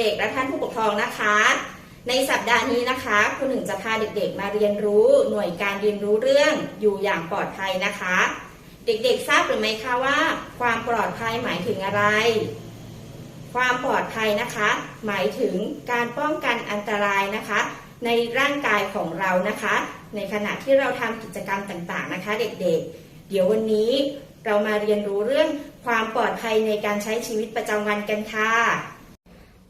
ด็กๆ และท่านผู้ปกครองนะคะ ในสัปดาห์นี้นะคะคุณหนึ่งจะพาเด็กๆ มาเรียนรู้หน่วยการเรียนรู้เรื่องอยู่อย่างปลอดภัยนะคะ เด็กๆทราบหรือไม่คะว่า ความปลอดภัยหมายถึงอะไร ความปลอดภัยนะคะ หมายถึงการป้องกันอันตรายนะคะ ในร่างกายของเรานะคะ ในขณะที่เราทำกิจกรรมต่างๆนะคะ เด็กๆ เดี๋ยววันนี้เรามาเรียนรู้เรื่องความปลอดภัยในการใช้ชีวิตประจำวันกันค่ะ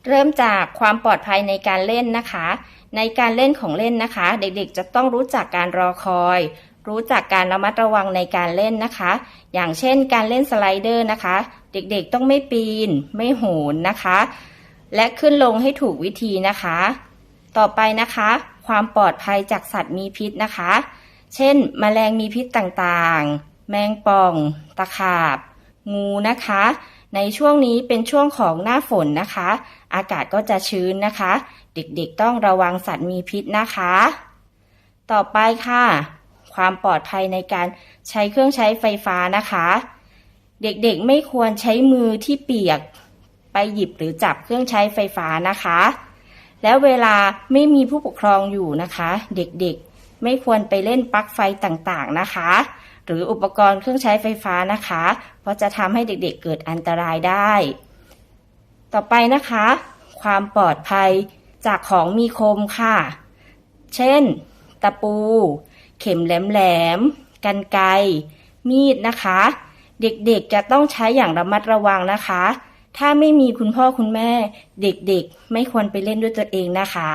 เริ่มจากความปลอดภัยในการเล่นนะคะ ในการเล่นของเล่นนะคะ เด็กๆ จะต้องรู้จักการรอคอย รู้จักการระมัดระวังในการเล่นนะคะ อย่างเช่น การเล่นสไลเดอร์นะคะ เด็กๆต้องไม่ปีน ไม่โหนนะคะ และขึ้นลงให้ถูกวิธีนะคะ ต่อไปนะคะ ความปลอดภัยจากสัตว์มีพิษนะคะ เช่นแมลงมีพิษต่างๆ แมงป่อง ตะขาบ งูนะคะ ในช่วงนี้เป็นช่วงของหน้าฝนนะคะ อากาศก็จะชื้นนะคะ เด็กๆต้องระวังสัตว์มีพิษนะคะ ต่อไปค่ะ ความปลอดภัยในการใช้เครื่องใช้ไฟฟ้านะคะ เด็กๆไม่ควรใช้มือที่เปียกไปหยิบหรือจับเครื่องใช้ไฟฟ้านะคะ แล้วเวลาไม่มีผู้ปกครองอยู่นะคะ เด็กๆไม่ควรไปเล่นปลั๊กไฟต่างๆนะคะ หรืออุปกรณ์เครื่องใช้ไฟฟ้านะคะ เพราะจะทำให้เด็กๆเกิดอันตรายได้ ต่อไปนะคะ ความปลอดภัยจากของมีคมค่ะ เช่น ตะปู เข็มแหลมๆกันไกมีดนะคะ เด็กๆจะต้องใช้อย่างระมัดระวังนะคะ ถ้าไม่มีคุณพ่อคุณแม่ เด็กๆ ไม่ควรไปเล่นด้วยตัวเองนะคะ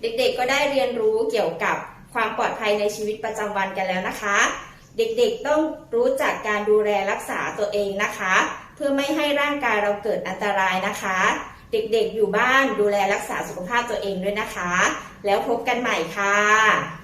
เด็กๆก็ได้เรียนรู้เกี่ยวกับ ความปลอดภัยในชีวิตประจำวันกันแล้วนะคะ เด็กๆต้องรู้จักการดูแลรักษาตัวเองนะคะ เพื่อไม่ให้ร่างกายเราเกิดอันตรายนะคะ เด็กๆอยู่บ้านดูแลรักษาสุขภาพตัวเองด้วยนะคะ แล้วพบกันใหม่ค่ะ